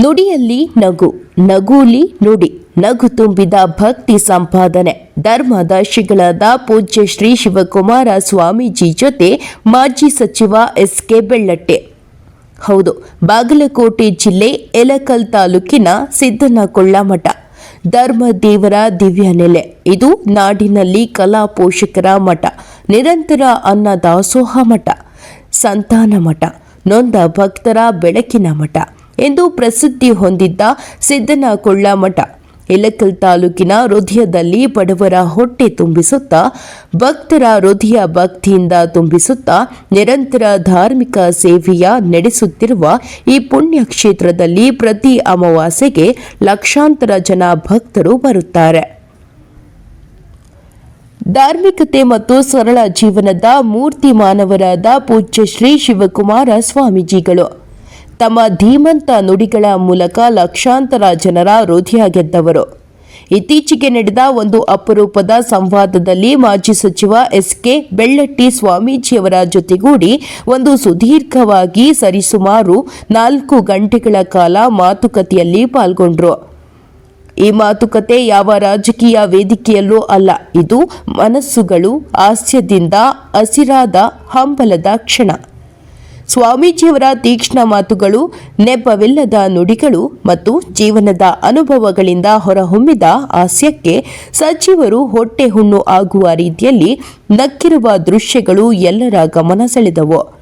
ನುಡಿಯಲ್ಲಿ ನಗು, ನಗೂಲಿ ನುಡಿ, ನಗು ತುಂಬಿದ ಭಕ್ತಿ ಸಂಪಾದನೆ. ಧರ್ಮದರ್ಶಿಗಳಾದ ಪೂಜ್ಯ ಶ್ರೀ ಶಿವಕುಮಾರ ಸ್ವಾಮೀಜಿ ಜೊತೆ ಮಾಜಿ ಸಚಿವ ಎಸ್ ಕೆ ಬೆಳ್ಳಟ್ಟೆ. ಹೌದು, ಬಾಗಲಕೋಟೆ ಜಿಲ್ಲೆ ಎಲಕಲ್ ತಾಲೂಕಿನ ಸಿದ್ದನಕೊಳ್ಳ ಮಠ. ಧರ್ಮದೇವರ ದಿವ್ಯ ನೆಲೆ. ಇದು ನಾಡಿನಲ್ಲಿ ಕಲಾ ಪೋಷಕರ ಮಠ. ನಿರಂತರ ಅನ್ನ ದಾಸೋಹ ಮಠ. ಸಂತಾನ ಮಠ. ನೊಂದ ಭಕ್ತರ ಬೆಳಕಿನ ಮಠ. ಎಂದು ಪ್ರಸಿದ್ಧಿ ಹೊಂದಿದ್ದ ಸಿದ್ದನಕೊಳ್ಳ ಮಠ. ಇಲಕಲ್ ತಾಲೂಕಿನ ಹೃದಯದಲ್ಲಿ ಬಡವರ ಹೊಟ್ಟೆ ತುಂಬಿಸುತ್ತಾ, ಭಕ್ತರ ಹೃದಯ ಭಕ್ತಿಯಿಂದ ತುಂಬಿಸುತ್ತಾ ನಿರಂತರ ಧಾರ್ಮಿಕ ಸೇವೆಯ ನಡೆಸುತ್ತಿರುವ ಈ ಪುಣ್ಯ ಕ್ಷೇತ್ರದಲ್ಲಿ ಪ್ರತಿ ಅಮಾವಾಸ್ಯೆಗೆ ಲಕ್ಷಾಂತರ ಜನ ಭಕ್ತರು ಬರುತ್ತಾರೆ. ಧಾರ್ಮಿಕತೆ ಮತ್ತು ಸರಳ ಜೀವನದ ಮೂರ್ತಿ ಮಾನವರಾದ ಪೂಜ್ಯ ಶ್ರೀ ಶಿವಕುಮಾರ ಸ್ವಾಮೀಜಿಗಳು. ತಮ್ಮ ಧೀಮಂತ ನುಡಿಗಳ ಮೂಲಕ ಲಕ್ಷಾಂತರ ಜನರ ಹೃದಯ ಗೆದ್ದವರು. ಇತ್ತೀಚೆಗೆ ನಡೆದ ಒಂದು ಅಪರೂಪದ ಸಂವಾದದಲ್ಲಿ ಮಾಜಿ ಸಚಿವ ಎಸ್ ಕೆ ಬೆಳ್ಳಟ್ಟಿ ಸ್ವಾಮೀಜಿಯವರ ಜೊತೆಗೂಡಿ ಒಂದು ಸುದೀರ್ಘವಾಗಿ ಸರಿಸುಮಾರು ನಾಲ್ಕು ಗಂಟೆಗಳ ಕಾಲ ಮಾತುಕತೆಯಲ್ಲಿ ಪಾಲ್ಗೊಂಡ್ರು. ಈ ಮಾತುಕತೆ ಯಾವ ರಾಜಕೀಯ ವೇದಿಕೆಯಲ್ಲೂ ಅಲ್ಲ, ಇದು ಮನಸ್ಸುಗಳು ಹಾಸ್ಯದಿಂದ ಹಸಿರಾದ ಹಂಬಲದ ಕ್ಷಣ. ಸ್ವಾಮೀಜಿಯವರ ತೀಕ್ಷ್ಣ ಮಾತುಗಳು, ನೆಪವಿಲ್ಲದ ನುಡಿಗಳು ಮತ್ತು ಜೀವನದ ಅನುಭವಗಳಿಂದ ಹೊರಹೊಮ್ಮಿದ ಹಾಸ್ಯಕ್ಕೆ ಸಚಿವರು ಹೊಟ್ಟೆ ಹುಣ್ಣು ಆಗುವ ರೀತಿಯಲ್ಲಿ ನಕ್ಕಿರುವ ದೃಶ್ಯಗಳು ಎಲ್ಲರ ಗಮನ ಸೆಳೆದವು.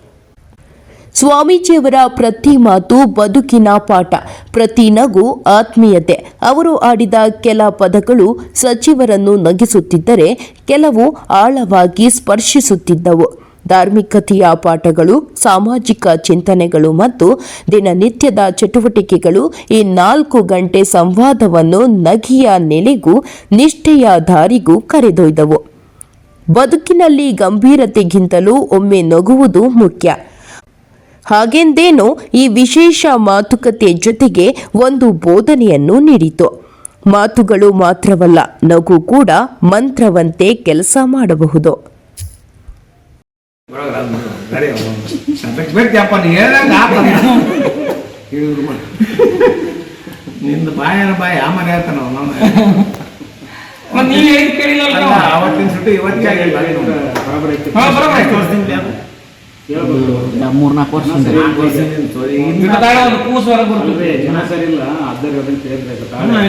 ಸ್ವಾಮೀಜಿಯವರ ಪ್ರತಿ ಮಾತು ಬದುಕಿನ ಪಾಠ, ಪ್ರತಿ ನಗು ಆತ್ಮೀಯತೆ. ಅವರು ಆಡಿದ ಕೆಲ ಪದಗಳು ಸಚಿವರನ್ನು ನಗಿಸುತ್ತಿದ್ದರೆ, ಕೆಲವು ಆಳವಾಗಿ ಸ್ಪರ್ಶಿಸುತ್ತಿದ್ದವು. ಧಾರ್ಮಿಕತೆಯ ಪಾಠಗಳು ಸಾಮಾಜಿಕ ಚಿಂತನೆಗಳು ಮತ್ತು ದಿನನಿತ್ಯದ ಚಟುವಟಿಕೆಗಳು ಈ ನಾಲ್ಕು ಗಂಟೆ ಸಂವಾದವನ್ನು ನಗಿಯ ನೆಲೆಗೂ ನಿಷ್ಠೆಯ ದಾರಿಗೂ ಕರೆದೊಯ್ದವು. ಬದುಕಿನಲ್ಲಿ ಗಂಭೀರತೆಗಿಂತಲೂ ಒಮ್ಮೆ ನಗುವುದು ಮುಖ್ಯ. ಹಾಗೆಂದೇನು ಈ ವಿಶೇಷ ಮಾತುಕತೆ ಜೊತೆಗೆ ಒಂದು ಬೋಧನೆಯನ್ನು ನೀಡಿತು. ಮಾತುಗಳು ಮಾತ್ರವಲ್ಲ, ನಗು ಕೂಡ ಮಂತ್ರವಂತೆ ಕೆಲಸ ಮಾಡಬಹುದು. ನಿಂದು ಬಾಯನ ಬಾಯಿ ಆಮೇಲೆ ಹೇಳ್ತಾನ ಅವನು ಮತ್ತ್ ಕೇಳಿಲ್ಲ ನಾವು? ಅವತ್ತಿನ ಸುಟ್ಟು ಇವತ್ತಿಗೆ ಆಗಿಲ್ಲ. ಮೂರ್ನಾಲ್ಕು ವರ್ಷದಿಂದ ಗಿಡ ತಾಳ ಒಂದು ಕೂಸು ಹೊರಗೆ ಬರ್ತದೆ ಜನ ಸರಿ ಇಲ್ಲ ಅದ್ದರಿ ಅದನ್ನ ಕೇಳಿದ್ರೆ